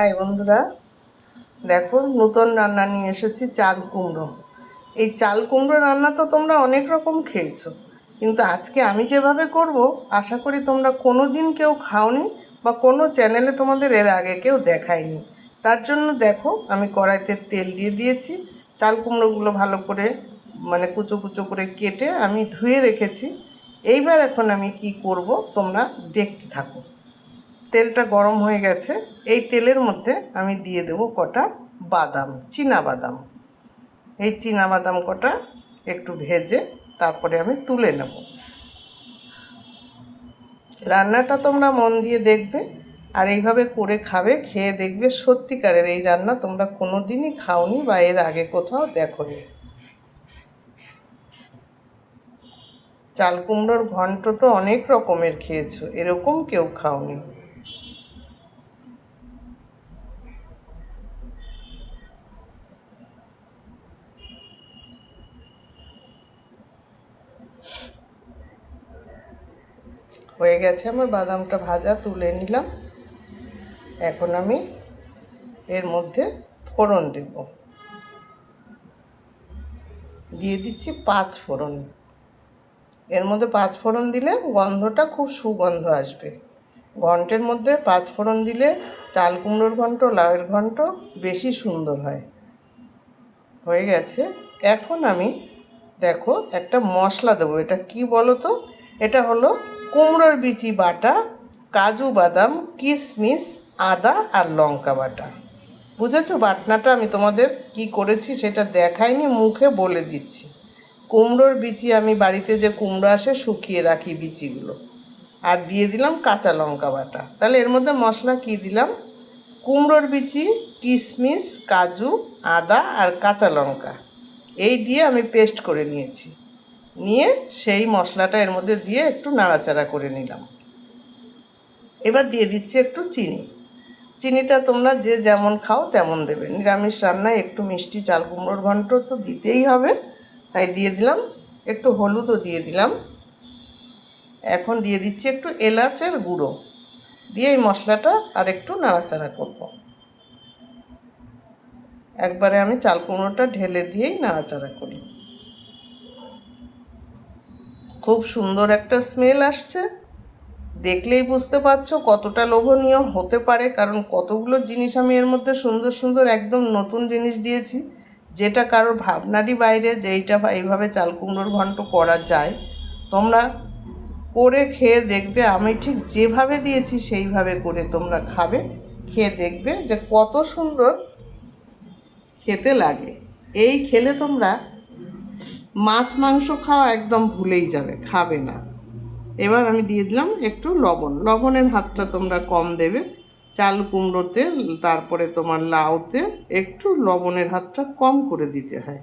High বন্ধুরা, দেখো নতুন রান্না নিয়ে এসেছি চাল কুমড়ো। এই চাল কুমড়ো রান্না তো তোমরা অনেক রকম খেয়েছো, কিন্তু আজকে আমি যেভাবে করব, আশা করি তোমরা কোনো দিন কেউ খাওনি বা কোনো চ্যানেলে তোমাদের এর আগে কেউ দেখায়নি। তার জন্য দেখো, আমি কড়াইতে তেল দিয়ে দিয়েছি, চাল কুমড়োগুলো ভালো করে মানে কুচো কুচো করে কেটে আমি ধুয়ে রেখেছি। এইবার এখন আমি কি করব, তোমরা দেখতে থাকো। তেলটা গরম হয়ে গেছে, এই তেলের মধ্যে আমি দিয়ে দেবো কটা বাদাম চীনা বাদাম এই চীনা বাদাম কটা একটু ভেজে তারপরে আমি তুলে নেব। রান্নাটা তোমরা মন দিয়ে দেখবে আর এইভাবে করে খাবে, খেয়ে দেখবে সত্যিকারের এই রান্না তোমরা কোনো দিনই খাওনি বা এর আগে কোথাও দেখোনি। চাল কুমড়োর ঘন্ট তো অনেক রকমের খেয়েছো, এরকম কেউ খাওনি। হয়ে গেছে আমার বাদামটা ভাজা, তুলে নিলাম। এখন আমি এর মধ্যে ফোড়ন দেব। দিয়ে দিচ্ছি পাঁচ ফোড়ন। এর মধ্যে পাঁচ ফোড়ন দিলে গন্ধটা খুব সুগন্ধ আসবে। ঘন্টের মধ্যে পাঁচ ফোড়ন দিলে চাল কুমড়োর ঘন্ট, লাউয়ের ঘন্ট বেশি সুন্দর হয়। হয়ে গেছে। এখন আমি, দেখো, একটা মশলা দেবো। এটা কি বলো তো এটা হলো কুমড়োর বিচি বাটা, কাজু বাদাম কিশমিশ আদা আর লঙ্কা বাটা। বুঝেছ বাটনাটা? আমি তোমাদের কি করেছি সেটা দেখাইনি, মুখে বলে দিচ্ছি। কুমড়োর বিচি, আমি বাড়িতে যে কুমড়ো আসে শুকিয়ে রাখি বিচিগুলো। আর দিয়ে দিলাম কাঁচা লঙ্কা বাটা। তাহলে এর মধ্যে মশলা কি দিলাম? কুমড়োর বিচি কিশমিশ কাজু, আদা আর কাঁচা লঙ্কা। এই দিয়ে আমি পেস্ট করে নিয়েছি। নিয়ে সেই মশলাটা এর মধ্যে দিয়ে একটু নাড়াচাড়া করে নিলাম। এবার দিয়ে দিচ্ছি একটু চিনি। চিনিটা তোমরা যে যেমন খাও তেমন দেবে। নিরামিষ রান্নায় একটু মিষ্টি চাল কুমড়োর ঘন্ট তো দিতেই হবে। তাই দিয়ে দিলাম। একটু হলুদও দিয়ে দিলাম। এখন দিয়ে দিচ্ছি একটু এলাচের গুঁড়ো। দিয়ে এই মশলাটা আর একটু নাড়াচাড়া করব। একবারে আমি চাল কুমড়োটা ঢেলে দিয়েই নাড়াচাড়া করি। খুব সুন্দর একটা স্মেল আসছে। দেখলেই বুঝতে পারছ কতটা লোভনীয় হতে পারে, কারণ কতগুলো জিনিস আমি এর মধ্যে সুন্দর সুন্দর একদম নতুন জিনিস দিয়েছি, যেটা কারোর ভাবনারই বাইরে যে যেইটা এইভাবে চাল কুমড়োর ঘন্ট করা যায়। তোমরা করে খেয়ে দেখবে, আমি ঠিক যেভাবে দিয়েছি সেইভাবে করে তোমরা খাবে, খেয়ে দেখবে যে কত সুন্দর খেতে লাগে। এই খেলে তোমরা মাছ, মাংস খাওয়া একদম ভুলেই যাবে, খাবে না। এবার আমি দিয়ে দিলাম একটু লবণ। লবণের হাতটা তোমরা কম দেবে। চাল কুমড়োতে, তারপরে তোমার লাউতে একটু লবণের হাতটা কম করে দিতে হয়।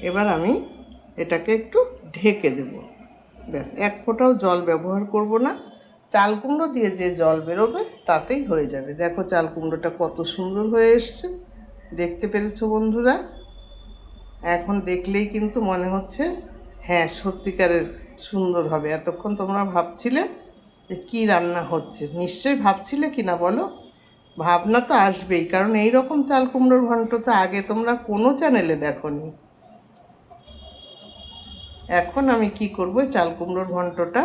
এবার আমি এটাকে একটু ঢেকে দেব। ব্যাস, এক ফোঁটাও জল ব্যবহার করব না। চাল কুমড়ো দিয়ে যে জল বেরোবে তাতেই হয়ে যাবে। দেখো চাল কুমড়োটা কত সুন্দর হয়ে এসছে। দেখতে পেরেছ বন্ধুরা? এখন দেখলেই কিন্তু মনে হচ্ছে হ্যাঁ সত্যিকারের সুন্দর হবে। এতক্ষণ তোমরা ভাবছিলে যে কী রান্না হচ্ছে। নিশ্চয়ই ভাবছিলে কি না বলো? ভাবনা তো আসবেই, কারণ এই রকম চাল কুমড়োর ঘন্ট তো আগে তোমরা কোনো চ্যানেলে দেখোনি। এখন আমি কি করব? চাল কুমড়োর ঘন্টটা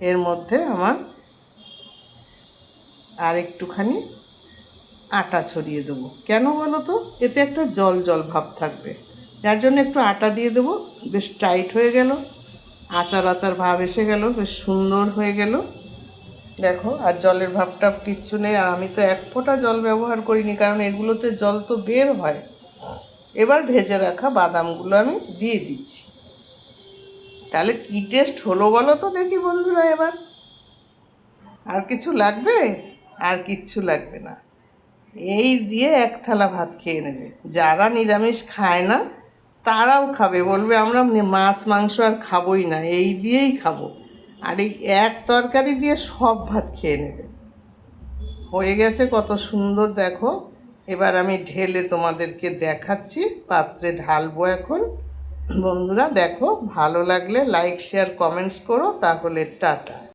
এর মধ্যে আমার আর একটুখানি আটা ছড়িয়ে দেবো। কেন বলো তো? এতে একটা জল জল ভাব থাকবে। যার জন্য একটু আটা দিয়ে দেবো। বেশ টাইট হয়ে গেল। আচার আচার ভাব এসে গেল। বেশ সুন্দর হয়ে গেল। দেখো, আর জলের ভাবটা কিচ্ছু নেই। আর আমি তো এক ফোঁটা জল ব্যবহার করিনি, কারণ এগুলোতে জল তো বের হয়। এবার ভেজে রাখা বাদামগুলো আমি দিয়ে দিচ্ছি। তাহলে কী টেস্ট হলো বলো তো দেখি বন্ধুরা এবার। আর কিছু লাগবে? আর কিচ্ছু লাগবে না। এই দিয়ে এক থালা ভাত খেয়ে নেবে। যারা নিরামিষ খায় না, তারাও খাবে। বলবে, আমরা মাছ, মাংস আর খাবোই না, এই দিয়েই খাব। আর এই এক তরকারি দিয়ে সব ভাত খেয়ে নেবে। হয়ে গেছে কত সুন্দর, দেখো। এবার আমি ঢেলে তোমাদেরকে দেখাচ্ছি, পাত্রে ঢালবো এখন। বন্ধুরা, দেখো, ভালো লাগলে লাইক শেয়ার কমেন্টস করো, তাহলে টাটা।